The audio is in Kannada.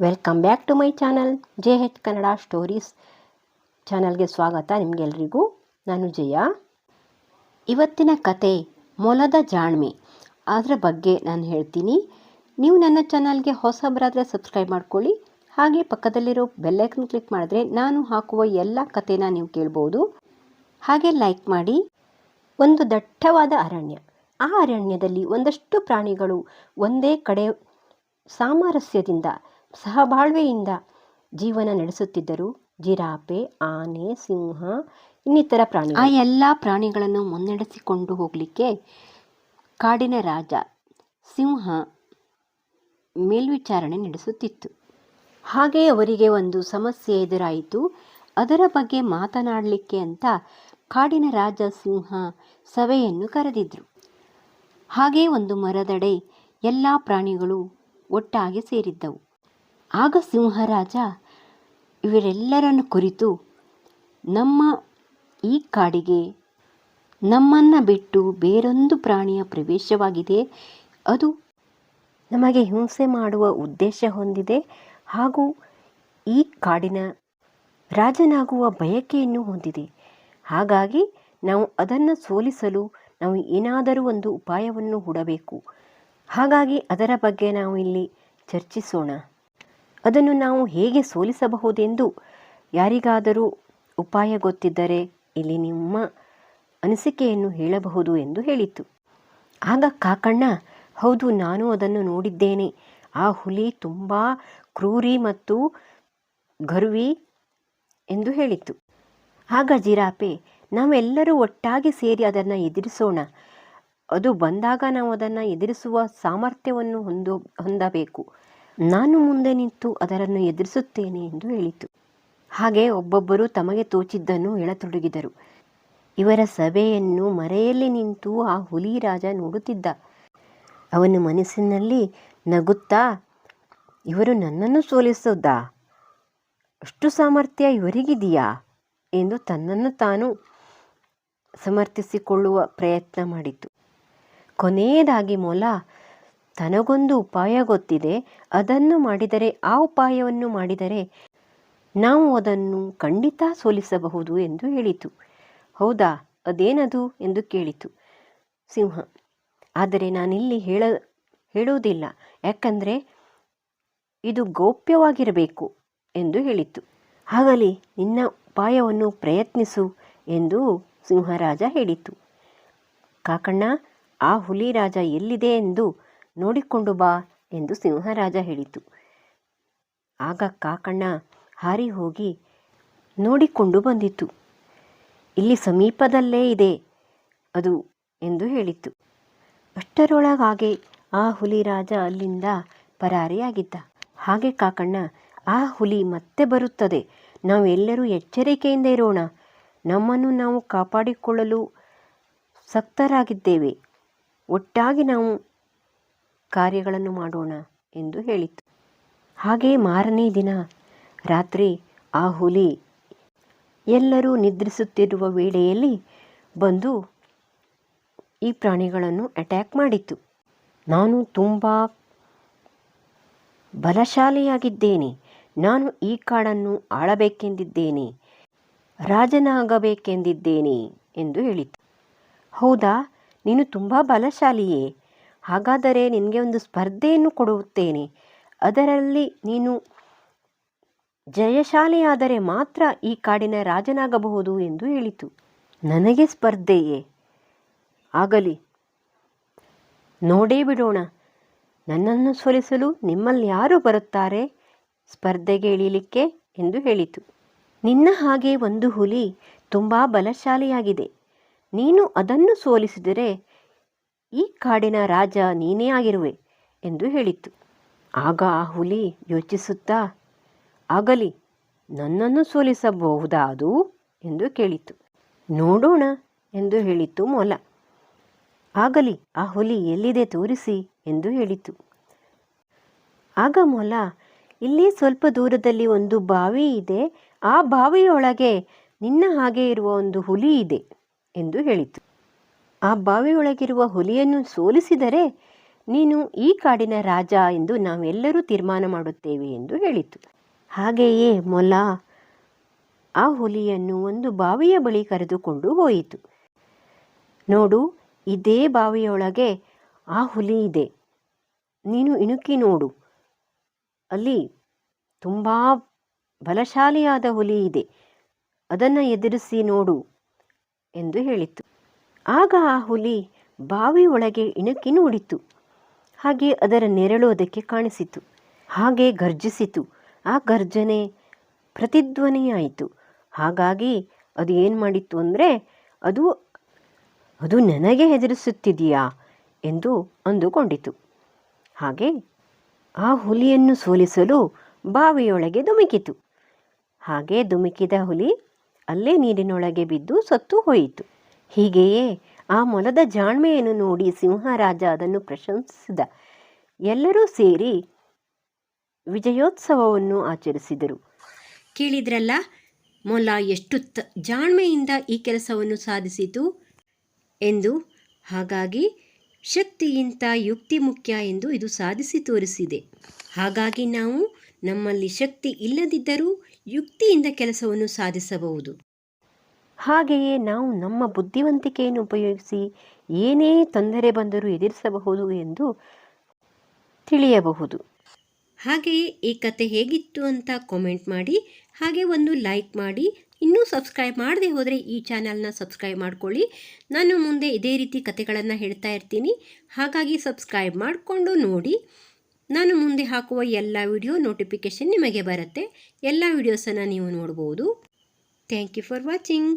Welcome back to my channel J H Kannada stories ಚಾನಲ್ಗೆ ಸ್ವಾಗತ ನಿಮಗೆಲ್ರಿಗೂ. ನಾನು ಜಯ. ಇವತ್ತಿನ ಕತೆ ಮೊಲದ ಜಾಣ್ಮೆ. ಅದರ ಬಗ್ಗೆ ನಾನು ಹೇಳ್ತೀನಿ. ನೀವು ನನ್ನ ಚಾನಲ್ಗೆ ಹೊಸಬರಾದರೆ ಸಬ್ಸ್ಕ್ರೈಬ್ ಮಾಡ್ಕೊಳ್ಳಿ. ಹಾಗೆ ಪಕ್ಕದಲ್ಲಿರೋ ಬೆಲ್ಲೈಕನ್ ಕ್ಲಿಕ್ ಮಾಡಿದ್ರೆ ನಾನು ಹಾಕುವ ಎಲ್ಲ ಕಥೆನ ನೀವು ಕೇಳ್ಬೋದು. ಹಾಗೆ ಲೈಕ್ ಮಾಡಿ. ಒಂದು ದಟ್ಟವಾದ ಅರಣ್ಯ. ಆ ಅರಣ್ಯದಲ್ಲಿ ಒಂದಷ್ಟು ಪ್ರಾಣಿಗಳು ಒಂದೇ ಕಡೆ ಸಾಮರಸ್ಯದಿಂದ ಸಹಬಾಳ್ವೆಯಿಂದ ಜೀವನ ನಡೆಸುತ್ತಿದ್ದರು. ಜಿರಾಪೆ ಆನೆ ಸಿಂಹ ಇನ್ನಿತರ ಪ್ರಾಣಿ ಆ ಎಲ್ಲ ಪ್ರಾಣಿಗಳನ್ನು ಮುನ್ನಡೆಸಿಕೊಂಡು ಹೋಗಲಿಕ್ಕೆ ಕಾಡಿನ ರಾಜ ಸಿಂಹ ಮೇಲ್ವಿಚಾರಣೆ ನಡೆಸುತ್ತಿತ್ತು. ಹಾಗೆ ಅವರಿಗೆ ಒಂದು ಸಮಸ್ಯೆ ಎದುರಾಯಿತು. ಅದರ ಬಗ್ಗೆ ಮಾತನಾಡಲಿಕ್ಕೆ ಅಂತ ಕಾಡಿನ ರಾಜ ಸಿಂಹ ಸಭೆಯನ್ನು ಕರೆದಿದ್ರು. ಹಾಗೆ ಒಂದು ಮರದಡೆ ಎಲ್ಲ ಪ್ರಾಣಿಗಳು ಒಟ್ಟಾಗಿ ಸೇರಿದ್ದವು. ಆಗ ಸಿಂಹರಾಜ ಇವರೆಲ್ಲರನ್ನು ಕುರಿತು ನಮ್ಮ ಈ ಕಾಡಿಗೆ ನಮ್ಮನ್ನು ಬಿಟ್ಟು ಬೇರೊಂದು ಪ್ರಾಣಿಯ ಪ್ರವೇಶವಾಗಿದೆ. ಅದು ನಮಗೆ ಹಿಂಸೆ ಮಾಡುವ ಉದ್ದೇಶ ಹೊಂದಿದೆ ಹಾಗೂ ಈ ಕಾಡಿನ ರಾಜನಾಗುವ ಬಯಕೆಯನ್ನು ಹೊಂದಿದೆ. ಹಾಗಾಗಿ ನಾವು ಅದನ್ನು ಸೋಲಿಸಲು ನಾವು ಏನಾದರೂ ಒಂದು ಉಪಾಯವನ್ನು ಹೂಡಬೇಕು. ಹಾಗಾಗಿ ಅದರ ಬಗ್ಗೆ ನಾವು ಇಲ್ಲಿ ಚರ್ಚಿಸೋಣ. ಅದನ್ನು ನಾವು ಹೇಗೆ ಸೋಲಿಸಬಹುದೆಂದು ಯಾರಿಗಾದರೂ ಉಪಾಯ ಗೊತ್ತಿದ್ದರೆ ಇಲ್ಲಿ ನಿಮ್ಮ ಅನಿಸಿಕೆಯನ್ನು ಹೇಳಬಹುದು ಎಂದು ಹೇಳಿತು ಆಗ ಕಾಕಣ್ಣ, ಹೌದು, ನಾನು ಅದನ್ನು ನೋಡಿದ್ದೇನೆ. ಆ ಹುಲಿ ತುಂಬ ಕ್ರೂರಿ ಮತ್ತು ಗರ್ವಿ ಎಂದು ಹೇಳಿತು ಆಗ ಜಿರಾಪೆ, ನಾವೆಲ್ಲರೂ ಒಟ್ಟಾಗಿ ಸೇರಿ ಅದನ್ನು ಎದುರಿಸೋಣ. ಅದು ಬಂದಾಗ ನಾವು ಅದನ್ನು ಎದುರಿಸುವ ಸಾಮರ್ಥ್ಯವನ್ನು ಹೊಂದೋ, ಹೊಂದಬೇಕು. ನಾನು ಮುಂದೆ ನಿಂತು ಅದರನ್ನು ಎದುರಿಸುತ್ತೇನೆ ಎಂದು ಹೇಳಿತು. ಹಾಗೆ ಒಬ್ಬೊಬ್ಬರು ತಮಗೆ ತೋಚಿದ್ದನ್ನು ಹೇಳತೊಡಗಿದರು. ಇವರ ಸಭೆಯನ್ನು ಮರೆಯಲ್ಲಿ ನಿಂತು ಆ ಹುಲಿ ರಾಜ ನೋಡುತ್ತಿದ್ದ. ಅವನ ಮನಸ್ಸಿನಲ್ಲಿ ನಗುತ್ತಾ, ಇವರು ನನ್ನನ್ನು ಸೋಲಿಸೋದಾ? ಅಷ್ಟು ಸಾಮರ್ಥ್ಯ ಇವರಿಗಿದೆಯಾ? ಎಂದು ತನ್ನನ್ನು ತಾನು ಸಮರ್ಥಿಸಿಕೊಳ್ಳುವ ಪ್ರಯತ್ನ ಮಾಡಿತು. ಕೊನೆಯದಾಗಿ ಮೊಲ ತನಗೊಂದು ಉಪಾಯ ಗೊತ್ತಿದೆ, ಅದನ್ನು ಮಾಡಿದರೆ ಆ ಉಪಾಯವನ್ನು ಮಾಡಿದರೆ ನಾವು ಅದನ್ನು ಖಂಡಿತ ಸೋಲಿಸಬಹುದು ಎಂದು ಹೇಳಿತು. ಹೌದಾ, ಅದೇನದು ಎಂದು ಕೇಳಿತು. ಸಿಂಹ, ಆದರೆ ನಾನಿಲ್ಲಿ ಹೇಳ, ಹೇಳುವುದಿಲ್ಲ, ಯಾಕಂದರೆ ಇದು ಗೌಪ್ಯವಾಗಿರಬೇಕು ಎಂದು ಹೇಳಿತು. ಹಾಗಲಿ, ನಿನ್ನ ಉಪಾಯವನ್ನು ಪ್ರಯತ್ನಿಸು ಎಂದು ಸಿಂಹರಾಜ ಹೇಳಿತು. ಕಾಕಣ್ಣ, ಆ ಹುಲಿ ರಾಜ ಎಲ್ಲಿದೆ ಎಂದು ನೋಡಿಕೊಂಡು ಬಾ ಎಂದು ಸಿಂಹರಾಜ ಹೇಳಿತು. ಆಗ ಕಾಕಣ್ಣ ಹಾರಿ ಹೋಗಿ ನೋಡಿಕೊಂಡು ಬಂದಿತು. ಇಲ್ಲಿ ಸಮೀಪದಲ್ಲೇ ಇದೆ ಅದು ಎಂದು ಹೇಳಿತು. ಅಷ್ಟರೊಳಗಾಗೆ ಆ ಹುಲಿ ರಾಜ ಅಲ್ಲಿಂದ ಪರಾರಿಯಾಗಿದ್ದ. ಹಾಗೆ ಕಾಕಣ್ಣ, ಆ ಹುಲಿ ಮತ್ತೆ ಬರುತ್ತದೆ. ನಾವೆಲ್ಲರೂ ಎಚ್ಚರಿಕೆಯಿಂದ ಇರೋಣ. ನಮ್ಮನ್ನು ನಾವು ಕಾಪಾಡಿಕೊಳ್ಳಲು ಸಕ್ತರಾಗಿದ್ದೇವೆ. ಒಟ್ಟಾಗಿ ನಾವು ಕಾರ್ಯಗಳನ್ನು ಮಾಡೋಣ ಎಂದು ಹೇಳಿತು. ಹಾಗೆ ಮಾರನೇ ದಿನ ರಾತ್ರಿ ಆ ಹುಲಿ ಎಲ್ಲರೂ ನಿದ್ರಿಸುತ್ತಿರುವ ವೇಳೆಯಲ್ಲಿ ಬಂದು ಈ ಪ್ರಾಣಿಗಳನ್ನು ಅಟ್ಯಾಕ್ ಮಾಡಿತು. ನಾನು ತುಂಬ ಬಲಶಾಲಿಯಾಗಿದ್ದೇನೆ. ನಾನು ಈ ಕಾಡನ್ನು ಆಳಬೇಕೆಂದಿದ್ದೇನೆ. ರಾಜನಾಗಬೇಕೆಂದಿದ್ದೇನೆ ಎಂದು ಹೇಳಿತು. ಹೌದಾ, ನೀನು ತುಂಬ ಬಲಶಾಲಿಯೇ? ಹಾಗಾದರೆ ನಿನಗೆ ಒಂದು ಸ್ಪರ್ಧೆಯನ್ನು ಕೊಡುತ್ತೇನೆ. ಅದರಲ್ಲಿ ನೀನು ಜಯಶಾಲಿಯಾದರೆ ಮಾತ್ರ ಈ ಕಾಡಿನ ರಾಜನಾಗಬಹುದು ಎಂದು ಹೇಳಿತು. ನನಗೆ ಸ್ಪರ್ಧೆಯೇ? ಆಗಲಿ. ನೋಡೇ ಬಿಡೋಣ. ನನ್ನನ್ನು ಸೋಲಿಸಲು ನಿಮ್ಮಲ್ಲಿ ಯಾರು ಬರುತ್ತಾರೆ? ಸ್ಪರ್ಧೆಗೆ ಇಳಿಲಿಕ್ಕೆ ಎಂದು ಹೇಳಿತು. ನಿನ್ನ ಹಾಗೆ ಒಂದು ಹುಲಿ ತುಂಬ ಬಲಶಾಲಿಯಾಗಿದೆ. ನೀನು ಅದನ್ನು ಸೋಲಿಸಿದರೆ ಈ ಕಾಡಿನ ರಾಜ ನೀನೇ ಆಗಿರುವೆ ಎಂದು ಹೇಳಿತು ಆಗ ಆ ಹುಲಿ ಯೋಚಿಸುತ್ತಾ, ಆಗಲಿ, ನನ್ನನ್ನು ಸೋಲಿಸಬಹುದಾದು? ಎಂದು ಕೇಳಿತು ನೋಡೋಣ ಎಂದು ಹೇಳಿತು ಮೊಲ. ಆಗಲಿ, ಆ ಹುಲಿ ಎಲ್ಲಿದೆ ತೋರಿಸಿ ಎಂದು ಹೇಳಿತು ಆಗ ಮೊಲ, ಇಲ್ಲಿ ಸ್ವಲ್ಪ ದೂರದಲ್ಲಿ ಒಂದು ಬಾವಿ ಇದೆ. ಆ ಬಾವಿಯೊಳಗೆ ನಿನ್ನ ಹಾಗೆ ಇರುವ ಒಂದು ಹುಲಿ ಇದೆ ಎಂದು ಹೇಳಿತು ಆ ಬಾವಿಯೊಳಗಿರುವ ಹುಲಿಯನ್ನು ಸೋಲಿಸಿದರೆ ನೀನು ಈ ಕಾಡಿನ ರಾಜ ಎಂದು ನಾವೆಲ್ಲರೂ ತೀರ್ಮಾನ ಮಾಡುತ್ತೇವೆ ಎಂದು ಹೇಳಿತು. ಹಾಗೆಯೇ ಮೊಲ ಆ ಹುಲಿಯನ್ನು ಒಂದು ಬಾವಿಯ ಬಳಿ ಕರೆದುಕೊಂಡು ಹೋಯಿತು. ನೋಡು, ಇದೇ ಬಾವಿಯೊಳಗೆ ಆ ಹುಲಿ ಇದೆ. ನೀನು ಇಣುಕಿ ನೋಡು. ಅಲ್ಲಿ ತುಂಬ ಬಲಶಾಲಿಯಾದ ಹುಲಿ ಇದೆ. ಅದನ್ನು ಎದುರಿಸಿ ನೋಡು ಎಂದು ಹೇಳಿತು. ಆಗ ಆ ಹುಲಿ ಬಾವಿ ಒಳಗೆ ಇಣುಕಿ ನೋಡಿತು. ಹಾಗೆ ಅದರ ನೆರಳು ಅದಕ್ಕೆ ಕಾಣಿಸಿತು. ಹಾಗೆ ಗರ್ಜಿಸಿತು ಆ ಗರ್ಜನೆ ಪ್ರತಿಧ್ವನಿಯಾಯಿತು. ಹಾಗಾಗಿ ಅದು ಏನು ಮಾಡಿತ್ತು ಅಂದರೆ, ಅದು ಅದು ನನಗೆ ಹೆದರಿಸುತ್ತಿದೆಯಾ ಎಂದು ಅಂದುಕೊಂಡಿತು. ಹಾಗೆ ಆ ಹುಲಿಯನ್ನು ಸೋಲಿಸಲು ಬಾವಿಯೊಳಗೆ ಧುಮುಕಿತು. ಹಾಗೆ ಧುಮುಕಿದ ಹುಲಿ ಅಲ್ಲೇ ನೀರಿನೊಳಗೆ ಬಿದ್ದು ಸತ್ತು ಹೋಯಿತು. ಹೀಗೆಯೇ ಆ ಮೊಲದ ಜಾಣ್ಮೆಯನ್ನು ನೋಡಿ ಸಿಂಹರಾಜ ಅದನ್ನು ಪ್ರಶಂಸಿಸಿದ. ಎಲ್ಲರೂ ಸೇರಿ ವಿಜಯೋತ್ಸವವನ್ನು ಆಚರಿಸಿದರು. ಕೇಳಿದ್ರಲ್ಲ, ಮೊಲ ಎಷ್ಟು ತ, ಜಾಣ್ಮೆಯಿಂದ ಈ ಕೆಲಸವನ್ನು ಸಾಧಿಸಿತು ಎಂದು. ಹಾಗಾಗಿ ಶಕ್ತಿಗಿಂತ ಯುಕ್ತಿ ಮುಖ್ಯ ಎಂದು ಇದು ಸಾಧಿಸಿ ತೋರಿಸಿದೆ. ಹಾಗಾಗಿ ನಾವು ನಮ್ಮಲ್ಲಿ ಶಕ್ತಿ ಇಲ್ಲದಿದ್ದರೂ ಯುಕ್ತಿಯಿಂದ ಕೆಲಸವನ್ನು ಸಾಧಿಸಬಹುದು. ಹಾಗೆಯೇ ನಾವು ನಮ್ಮ ಬುದ್ಧಿವಂತಿಕೆಯನ್ನು ಉಪಯೋಗಿಸಿ ಏನೇ ತೊಂದರೆ ಬಂದರೂ ಎದುರಿಸಬಹುದು ಎಂದು ತಿಳಿಯಬಹುದು. ಹಾಗೆಯೇ ಈ ಕತೆ ಹೇಗಿತ್ತು ಅಂತ ಕಾಮೆಂಟ್ ಮಾಡಿ, ಹಾಗೆ ಒಂದು ಲೈಕ್ ಮಾಡಿ, ಇನ್ನೂ ಸಬ್ಸ್ಕ್ರೈಬ್ ಮಾಡದೆ ಹೋದರೆ ಈ ಚಾನಲ್ನ ಸಬ್ಸ್ಕ್ರೈಬ್ ಮಾಡ್ಕೊಳ್ಳಿ. ನಾನು ಮುಂದೆ ಇದೇ ರೀತಿ ಕತೆಗಳನ್ನು ಹೇಳ್ತಾ ಇರ್ತೀನಿ. ಹಾಗಾಗಿ ಸಬ್ಸ್ಕ್ರೈಬ್ ಮಾಡಿಕೊಂಡು ನೋಡಿ. ನಾನು ಮುಂದೆ ಹಾಕುವ ಎಲ್ಲ ವಿಡಿಯೋ ನೋಟಿಫಿಕೇಷನ್ ನಿಮಗೆ ಬರುತ್ತೆ. ಎಲ್ಲ ವಿಡಿಯೋಸನ್ನು ನೀವು ನೋಡ್ಬೋದು. Thank you for watching